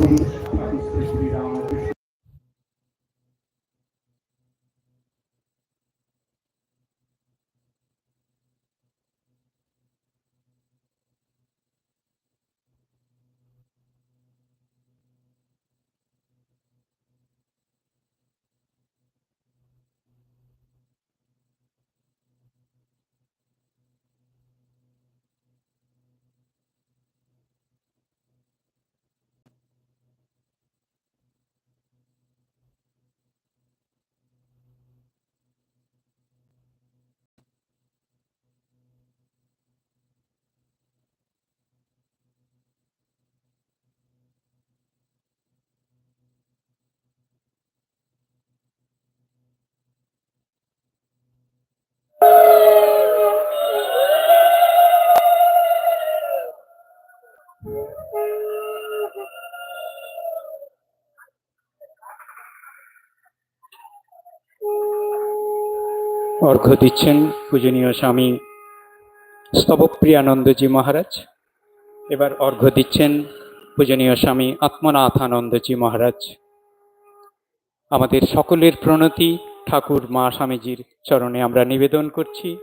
যুবকবি অর্ঘ্য দিচ্ছেন পূজনীয় স্বামী স্তবপ্রিয়ানন্দজি মহারাজ। এবার অর্ঘ্য দিচ্ছেন পূজনীয় স্বামী আত্মনাথানন্দজি মহারাজ। আমাদের সকলের প্রণতি ঠাকুর মা স্বামীজির চরণে আমরা নিবেদন করছি।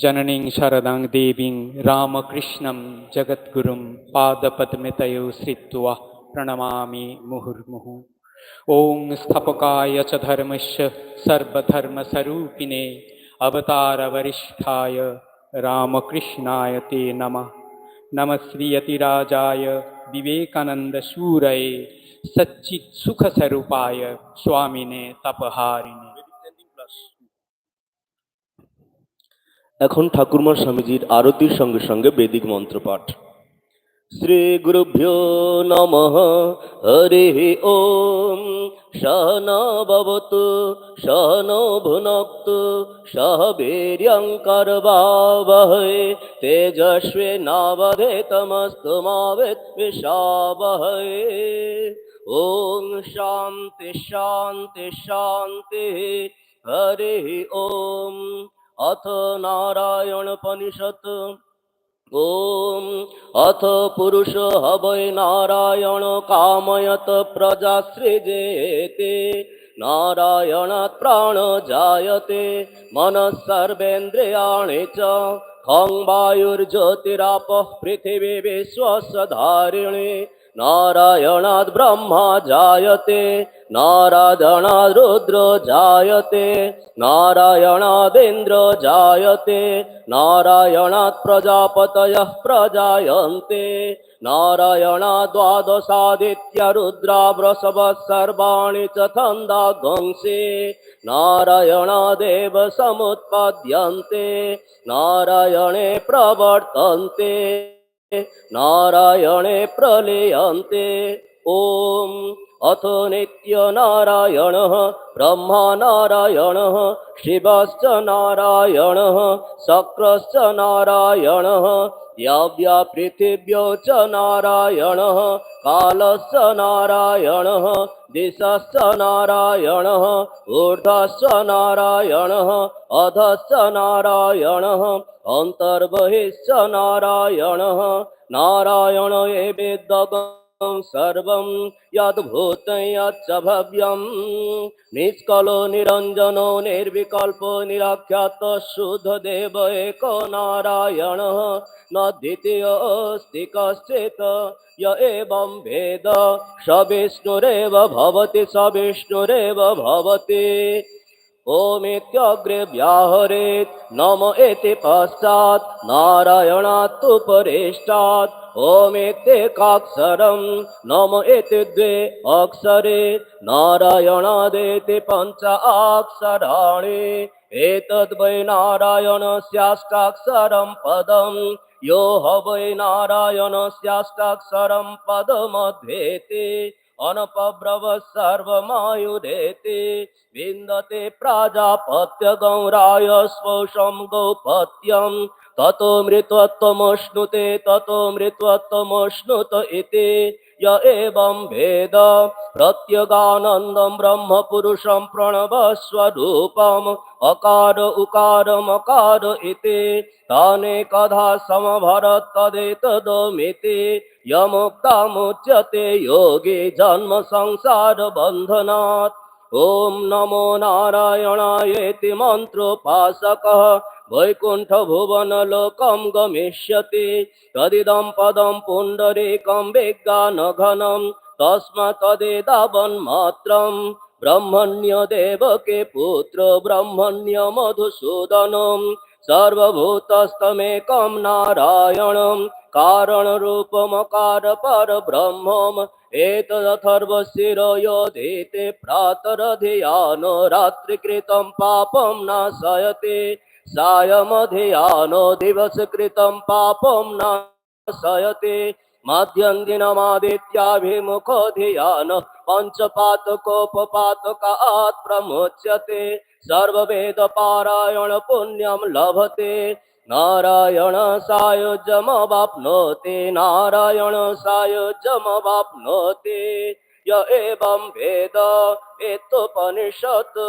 जननीं शरदां देवीं रामकृष्णं जगद्गुरुं पादपद्मितयो श्रित्वा प्रणमामि मुहुर्मुहुः। ॐ स्थापकाय च धर्मस्य सर्वधर्मस्वरूपिणे अवतारवरिष्ठाय रामकृष्णाय ते नमः। नमः श्रीयतिराजाय विवेकानन्दशूरये सच्चित्सुखस्वरूपाय स्वामिने तपहारिणे। এখন ঠাকুরমার স্বামীজির আরতির সঙ্গে সঙ্গে বেদিক মন্ত্রপাঠ। শ্রী গুরুভ্যো নম, হরে ওম। সহনবতু সহন ভুনক্ত সহ বীর্যঙ্কর বাবহে। তেজস্বে নাবধে তমস্তু বিশাবহে। ওম শান্তি শান্তি শান্তি। হরে ওম। অথ নারায়ণ পনিষত ওম অথ পুরুষ হবৈ নারায়ণ কাময়ত প্রজা সৃজেতে নারায়ণাৎ প্রাণ জায়তে মনঃ সর্বেন্দ্রিয়াণি চ খং বায়ুর্জ্যোতিরাপঃ পৃথিবী বিশ্বস্বধারিণী नारायणाद् ब्रह्मा जायते नारायणाद् रुद्र जायते नारायणादिन्द्र जायते नारायणात् प्रजापतयः प्रजायन्ते नारायणात् द्वादशादित्य रुद्रा वृषभः सर्वाणि च छन्दागंसि नारायणादेव समुत्पद्यन्ते नारायणे प्रवर्तन्ते नारायणे प्रलीयन्ते। ॐ अथ नित्यनारायणः ब्रह्मनारायणः शिवश्च नारायणः शक्रश्च नारायणः द्याव्या पृथिव्यो च नारायणः कालश्च नारायणः दिशश्च नारायणः ऊर्ध्वश्च नारायणः অধস্য নারায়ণ অন্তর্বহিষ্য নারায়ণ নারায়ণ এ বেদ সর্বম যদ্ভূত যচ্চ ভব্যম নিষ্কল নিরঞ্জন নির্বিকল্প নিরাখ্যাত শুদ্ধ দেব এক নারায়ণ ন দ্বিতীয় অস্তি কশ্চিত এবং ভেদ সবিষ্ণুরেব ভবতি সবিষ্ণুরেব ভবতি भवति ओमित्यग्रे व्याहरेत् नम इति पश्चात् नारायणात् तु परेष्टात् ओमित्येकाक्षरं नम इति द्वे अक्षरे नारायणादेति पञ्च अक्षराणि एतद् वै नारायणस्याष्टाक्षरं पदम् यो ह वै नारायणस्याष्टाक्षरं पदमध्येति अनपब्रव सर्वमायुरेति विन्दते प्राजापत्यगौराय स्वशं गौपत्यं ततो मृत्वत्वमश्नुते ततो मृत्वत्वमश्नुत इति य एवं वेद प्रत्यगानन्दं ब्रह्मपुरुषं प्रणवस्वरूपम् অকার উকার মকার ইতি, তনে কথা সমভরত তদেত দমিতি যমুক্তামুচ্যতে যোগে জন্ম সংসার বন্ধনাত ওম নমো নারায়ণায়েতি মন্ত্র পাশক বৈকুণ্ঠ ভুবন লোকম গমিষ্যতি, তদিদম পদম পুণ্ডরীকম বিজ্ঞান ঘনম তস্মাৎ তদেদাবন্মাত্রম ব্রহ্মণ্য দেবকে পুত্র ব্রহ্মণ্য মধুসূদনম। সর্বভূতস্তমেকম নারায়ণম। কারণ রূপমকার পর ব্রহ্মম এতদথর্বশিরয়োধিতে প্রাতরধিয়ানো রাত্রিকৃতম পাপম নাশয়তে। সায়মধিয়ানো দিবসকৃতম পাপম নাশয়তে। नाशयति मध्यन्दिनमादित्याभिमुखधियान पञ्चपातकोपपातकात् प्रमुच्यते सर्ववेदपारायण पुण्यं लभते नारायण सायुज्यमवाप्नोति नारायण सायुज्यमवाप्नोति य एवं वेद एतोपनिषत्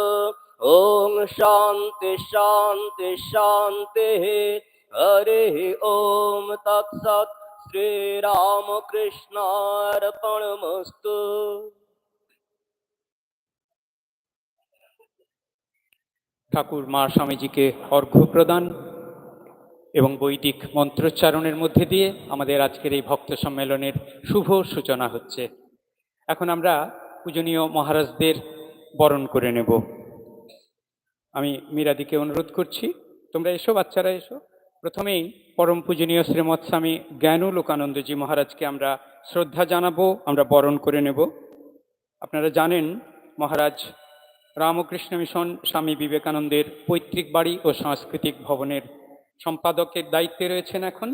ॐ शान्ति शान्ति शान्तिः हरिः ॐ तत्सत् श्रीरामकृष्णार्पणमस्तु ঠাকুর মা স্বামীজিকে অর্ঘ্য প্রদান এবং বৈদিক মন্ত্রোচ্চারণের মধ্যে দিয়ে আমাদের আজকের এই ভক্ত সম্মেলনের শুভ সূচনা হচ্ছে এখন আমরা পূজনীয় মহারাজদের বরণ করে নেব আমি মীরাদিকে অনুরোধ করছি তোমরা এসো বাচ্চারা এসো প্রথমেই পরম পূজনীয় শ্রীমৎ স্বামী জ্ঞানু লোকানন্দজি মহারাজকে আমরা শ্রদ্ধা জানাব, আমরা বরণ করে নেব। আপনারা জানেন, মহারাজ রামকৃষ্ণ মিশন স্বামী বিবেকানন্দের পৈতৃক বাড়ি ও সাংস্কৃতিক ভবনের সম্পাদকের দায়িত্বে রয়েছেন এখন।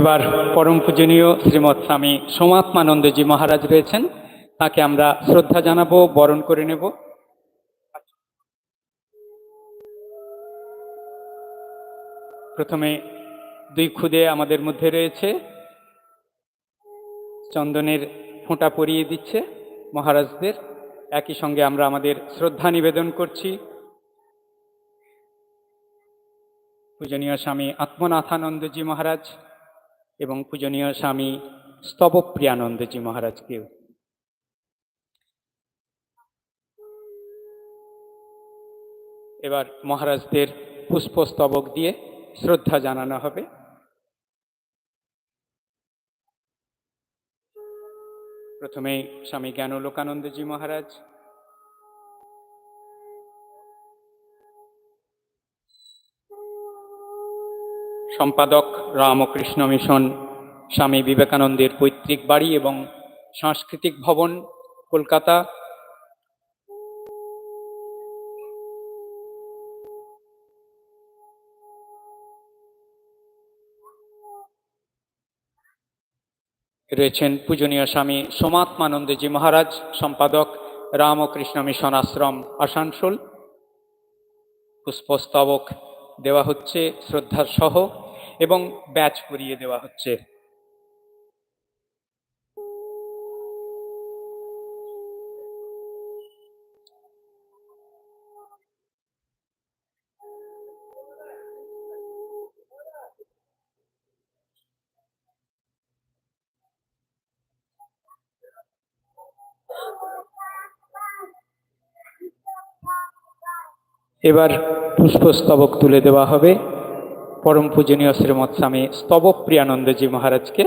এবার পরম পূজনীয় শ্রীমৎ স্বামী সোমাত্মানন্দজি মহারাজ রয়েছেন, তাকে আমরা শ্রদ্ধা জানাব, বরণ করে নেব। প্রথমে দুই খুদে আমাদের মধ্যে রয়েছে। চন্দনের ফোঁটা পরিয়ে দিচ্ছে মহারাজদের। একই সঙ্গে আমরা আমাদের শ্রদ্ধা নিবেদন করছি। পূজনীয় স্বামী আত্মনাথানন্দজি মহারাজ এবং পূজনীয় স্বামী স্তবপ্রিয়ানন্দজি মহারাজকেও। এবার মহারাজদের পুষ্পস্তবক দিয়ে শ্রদ্ধা জানানো হবে। প্রথমে স্বামী জ্ঞানলোকানন্দজি মহারাজ সম্পাদক রামকৃষ্ণ মিশন, স্বামী বিবেকানন্দের পৈতৃক বাড়ি এবং সাংস্কৃতিক ভবন, কলকাতা। রয়েছেন পূজনীয় স্বামী সোমাত্মানন্দজি মহারাজ, সম্পাদক রামকৃষ্ণ মিশন আশ্রম, আসানসোল। পুষ্পস্তবক দেওয়া হচ্ছে শ্রদ্ধার সহ। এবং ব্যাচ করিয়ে দেওয়া হচ্ছে। এবার পুষ্পস্তবক তুলে দেওয়া হবে। পরম পূজনীয় শ্রীমৎ স্বামী স্তবক প্রিয়ানন্দজি মহারাজকে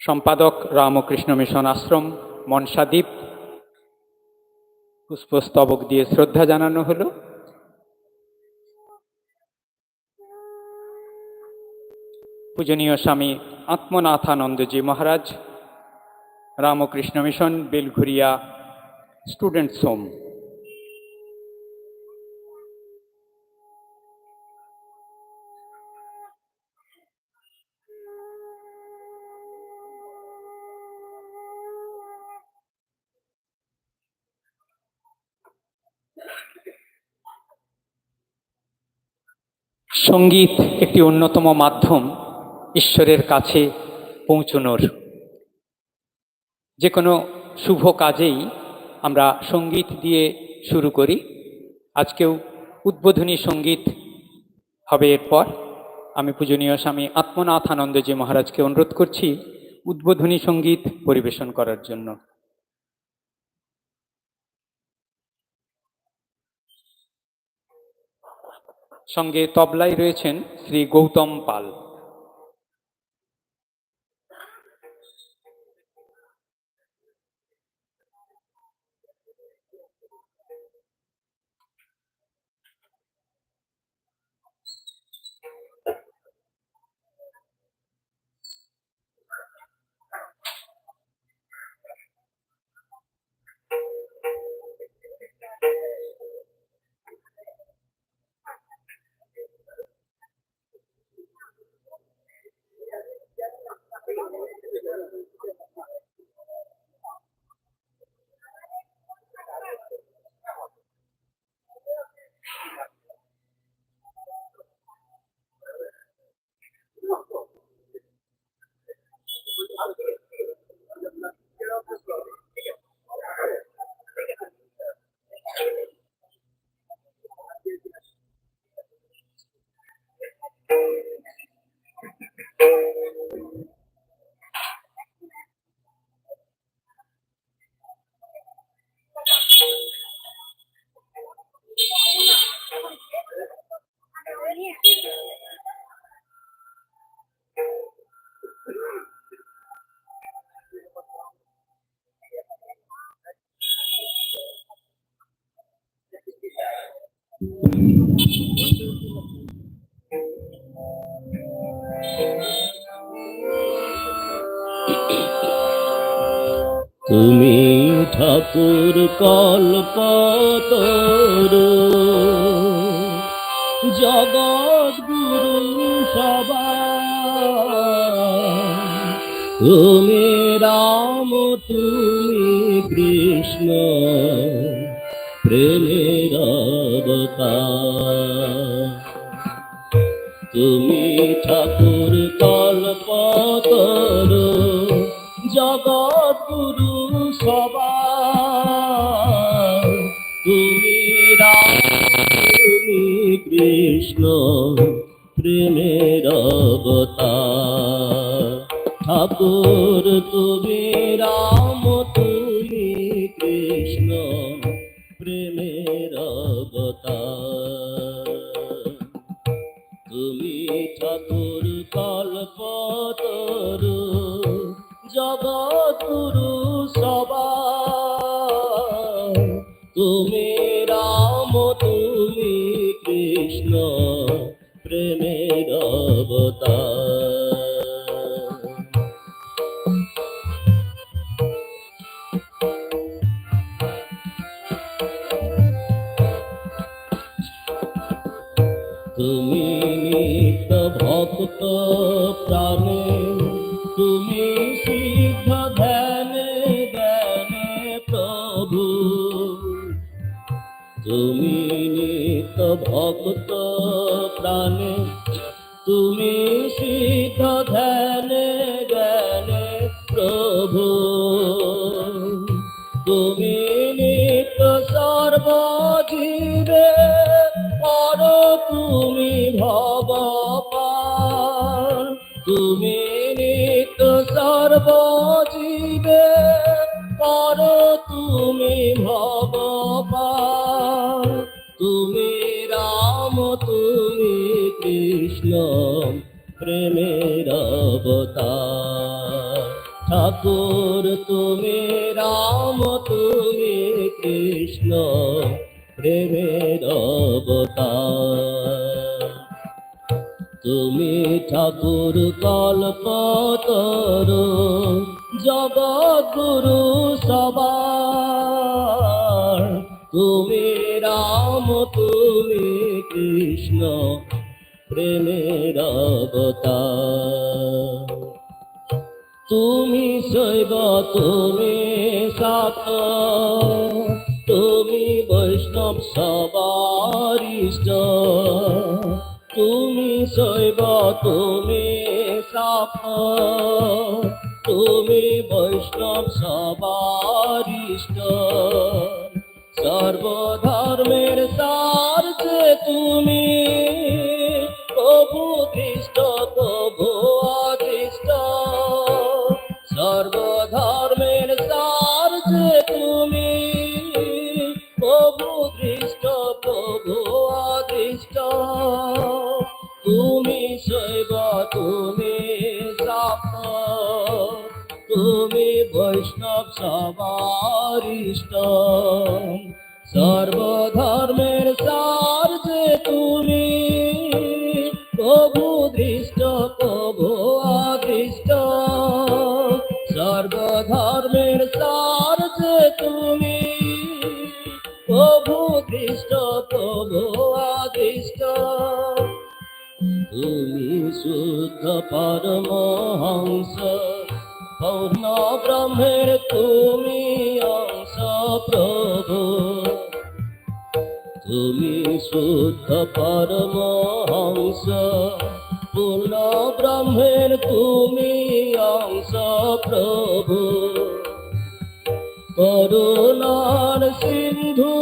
সম্পাদক রামকৃষ্ণ মিশন আশ্রম মনসাদ্বীপ পুষ্পস্তবক দিয়ে শ্রদ্ধা জানানো হলো। পূজনীয় Swami Atmanathanandaji Maharaj, Ramakrishna Mission, Belgharia, students home. সংগীত একটি অন্যতম মাধ্যম ঈশ্বরের কাছে পৌঁছনোর। যে কোনো শুভ কাজেই আমরা সংগীত দিয়ে শুরু করি। আজকেও উদ্বোধনী সংগীত হবে এরপর। আমি পূজনীয় স্বামী আত্মনাথানন্দজি মহারাজকে অনুরোধ করছি উদ্বোধনী সংগীত পরিবেশন করার জন্য। সঙ্গে তবলায় রয়েছেন শ্রী গৌতম পাল। ঠাকুর কল্পতর। জগৎ গুরু সবাই তুমি রাম তুমি কৃষ্ণ। প্রেমের তুমি ঠাকুর কল্পতর। জগৎ কৃষ্ণ প্রেমের অবতার। ঠাকুর তুমি রাম প্রেমের অবতার। তুমি নিত্য সর্বজীবে, পর তুমি ভগবান। তুমি রাম, তুমি কৃষ্ণ, প্রেমের অবতার। ঠাকুর, তুমি রাম, তুমি কৃষ্ণ, প্রেমের অবতার। ঠাকুর কল্পতর জগৎ গুরু সবার। তুমি রাম, তুমি কৃষ্ণ, প্রেমের অবতার। তুমি শৈব, তুমি সাত তুমি বৈষ্ণব সবারিষ্ট তুমি শৈব তুমি সাফ তুমি বৈষ্ণব সবারিষ্ট সর্বধর্মের সার তুমি তুমি বৈষ্ণব সবারিষ্ট সর্বধর্মের সার যে তুমি, প্রভু দৃষ্ট, প্রভু অদৃষ্ট সর্বধর্মের সার যে তুমি, প্রভু দৃষ্ট, প্রভু অদৃষ্ট তুমি শুদ্ধ পরমহংস। পূর্ণ ব্রহ্মের তুমি অংশ প্রভু। তুমি শুদ্ধ পরমহংস পূর্ণ ব্রহ্মের তুমি অংশ প্রভু। করুণার সিন্ধু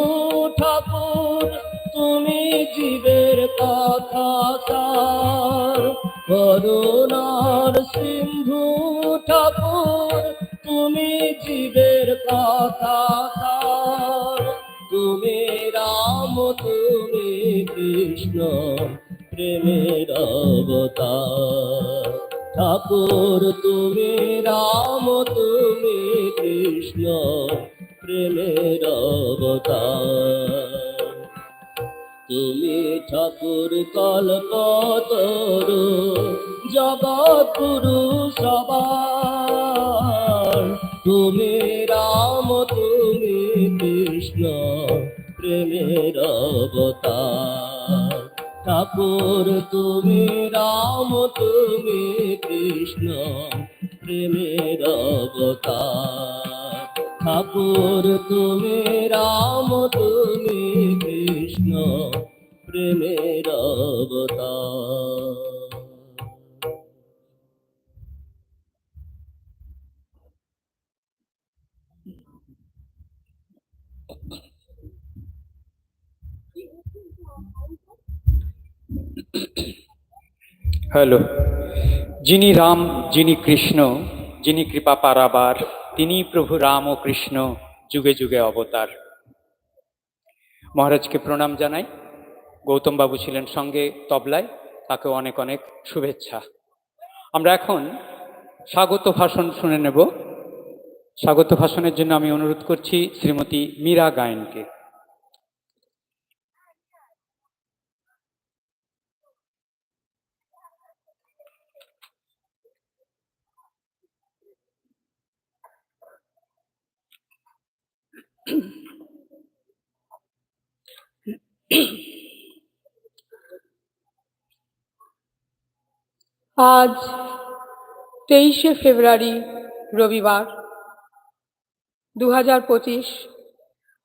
ঠাকুর, তুমি জীবের কথা করুণার সিন্ধু ঠাকুর তুমি জীবের কথা তুমি রাম, তুমি কৃষ্ণ, প্রেমের অবতার। ঠাকুর, তুমি রাম, তুমি কৃষ্ণ, প্রেমের অবতার। তুমি ঠাকুর কল্পতর জগৎ সবার তুমি রাম, তুমি কৃষ্ণ, প্রেমের অবতার। ঠাকুর, তুমি রাম, তুমি কৃষ্ণ, প্রেমের অবতার। ঠাকুর, তুমি রাম, তুমি কৃষ্ণ, প্রেমের অবতার। হ্যালো। যিনি রাম, যিনি কৃষ্ণ, যিনি কৃপা পারাবার, তিনি প্রভু রাম ও কৃষ্ণ, যুগে যুগে অবতার। মহারাজকে প্রণাম জানাই। গৌতম বাবু ছিলেন সঙ্গে তবলায় তাকেও অনেক অনেক শুভেচ্ছা। আমরা এখন স্বাগত ভাষণ শুনে নেব। স্বাগত ভাষণের জন্য আমি অনুরোধ করছি শ্রীমতী মীরা গায়েনকে। আজ তেইশে ফেব্রুয়ারি রবিবার দু হাজার পঁচিশ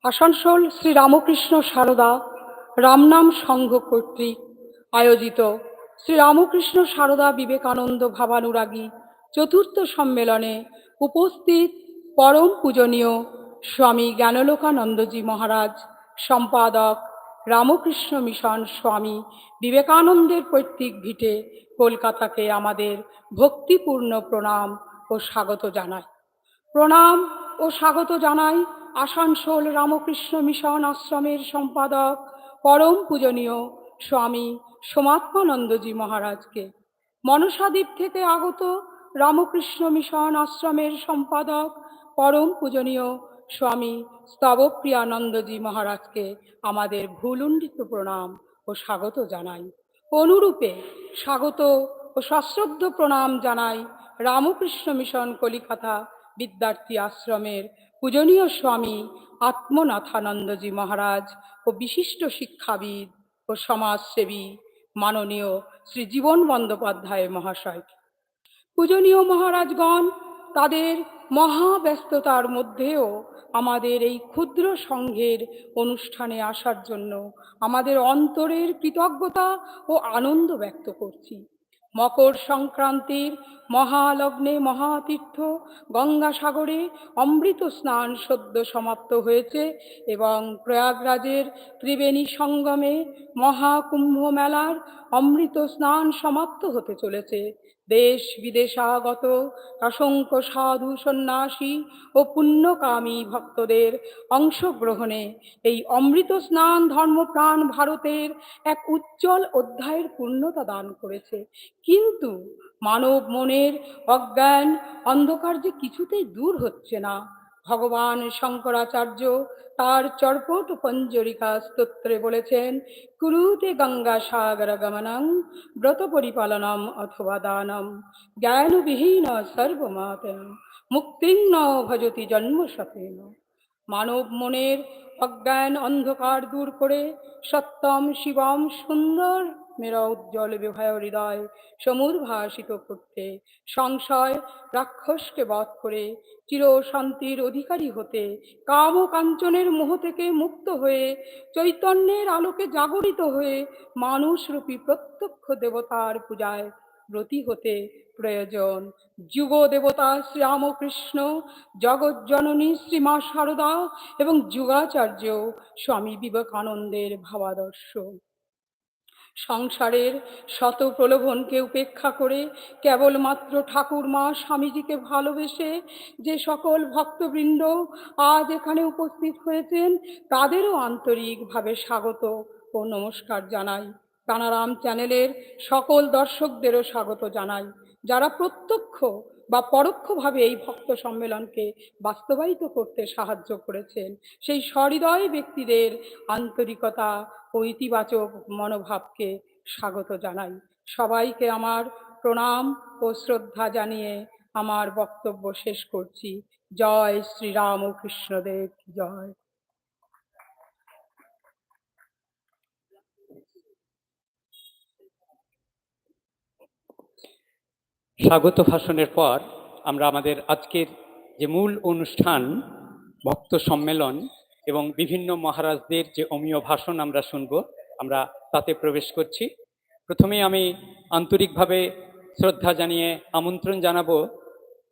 আসানসোল শ্রী রামকৃষ্ণ সারদা রামনাম সংঘ কর্তৃক আয়োজিত শ্রী রামকৃষ্ণ সারদা বিবেকানন্দ ভাবানুরাগী চতুর্থ সম্মেলনে উপস্থিত পরম পূজনীয় স্বামী জ্ঞানলোকানন্দজি মহারাজ, সম্পাদক রামকৃষ্ণ মিশন স্বামী বিবেকানন্দের পৈতৃক ভিটে কলকাতাকে আমাদের ভক্তিপূর্ণ প্রণাম ও স্বাগত জানাই প্রণাম ও স্বাগত জানাই আসানসোল রামকৃষ্ণ মিশন আশ্রমের সম্পাদক, পরম পূজনীয় স্বামী সোমাত্মানন্দজি মহারাজকে। মনসাদ্বীপ থেকে আগত রামকৃষ্ণ মিশন আশ্রমের সম্পাদক, পরম পূজনীয় স্বামী স্তবপ্রিয়ানন্দজি মহারাজকে আমাদের ভুলুণ্ডিত প্রণাম ও স্বাগত জানাই। অনুরূপে স্বাগত ও সশ্রদ্ধ প্রণাম জানাই রামকৃষ্ণ মিশন কলিকাতা বিদ্যার্থী আশ্রমের পূজনীয় স্বামী আত্মনাথানন্দজি মহারাজ ও বিশিষ্ট শিক্ষাবিদ ও সমাজসেবী মাননীয় শ্রী জীবন বন্দ্যোপাধ্যায় মহাশয়কে। পূজনীয় মহারাজগণ, তাদের মহাব্যস্ততার মধ্যেও আমাদের এই ক্ষুদ্র সংঘের অনুষ্ঠানে আসার জন্য আমাদের অন্তরের কৃতজ্ঞতা ও আনন্দ ব্যক্ত করছি। মকর সংক্রান্তির মহালগ্নে মহাতীর্থ গঙ্গাসাগরে অমৃত স্নান সদ্য সমাপ্ত হয়েছে এবং প্রয়াগরাজের ত্রিবেণী সঙ্গমে মহাকুম্ভ মেলার অমৃত স্নান সমাপ্ত হতে চলেছে। দেশ বিদেশাগত অসংখ্য সাধু সন্ন্যাসী ও পুণ্যকামী ভক্তদের অংশগ্রহণে এই অমৃত স্নান ধর্মপ্রাণ ভারতের এক উজ্জ্বল অধ্যায়ের পূর্ণতা দান করেছে। কিন্তু মানব মনের অজ্ঞান, অন্ধকার যে কিছুতেই দূর হচ্ছে না ভগবান শঙ্করাচার্য তার চর্পট পঞ্জরিকা স্তোত্রে বলেছেন, কুরুতে গঙ্গা সাগর গমনং ব্রত পরিপালনম অথবা দানম, জ্ঞানবিহীন সর্বমাতেন, মুক্তিং ন ভজতি জন্ম সতেন মানব মনের অজ্ঞান অন্ধকার দূর করে সত্যম শিবম সুন্দর মেরা উজ্জ্বল বিভয় হৃদয় সমুর ভাসিত করতে। সংশয় রাক্ষসকে বধ করে চির শান্তির অধিকারী হতে। কাম কাঞ্চনের মোহ থেকে মুক্ত হয়ে চৈতন্যের আলোকে জাগরিত হয়ে মানুষরূপী প্রত্যক্ষ দেবতার পূজায় ব্রতী হতে প্রয়োজন। যুগ দেবতা শ্রীরামকৃষ্ণ, জগজ্জননী শ্রীমা সারদা এবং যুগাচার্য স্বামী বিবেকানন্দের ভাবাদর্শ। সংসারের শত প্রলোভনকে উপেক্ষা করে কেবলমাত্র ঠাকুর মা স্বামীজিকে ভালোবেসে যে সকল ভক্তবৃন্দ আজ এখানে উপস্থিত হয়েছেন, তাদেরও আন্তরিকভাবে স্বাগত ও নমস্কার জানাই। কানারাম চ্যানেলের সকল দর্শকদেরও স্বাগত জানাই। যারা প্রত্যক্ষ বা পরোক্ষভাবে এই ভক্ত সম্মেলনকে বাস্তবায়িত করতে সাহায্য করেছেন, সেই সহৃদয় ব্যক্তিদের আন্তরিকতা ও ইতিবাচক মনোভাবকে স্বাগত জানাই। সবাইকে আমার প্রণাম ও শ্রদ্ধা জানিয়ে আমার বক্তব্য শেষ করছি। জয় শ্রীরাম কৃষ্ণদেব জয়। স্বাগত ভাষণের পর আমরা আমাদের আজকের যে মূল অনুষ্ঠান, ভক্ত সম্মেলন এবং বিভিন্ন মহারাজদের যে অমীয় ভাষণ আমরা শুনব, আমরা তাতে প্রবেশ করছি। প্রথমে আমি আন্তরিকভাবে শ্রদ্ধা জানিয়ে আমন্ত্রণ জানাব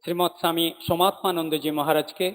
শ্রীমৎ স্বামী সমাত্মানন্দজী মহারাজকে।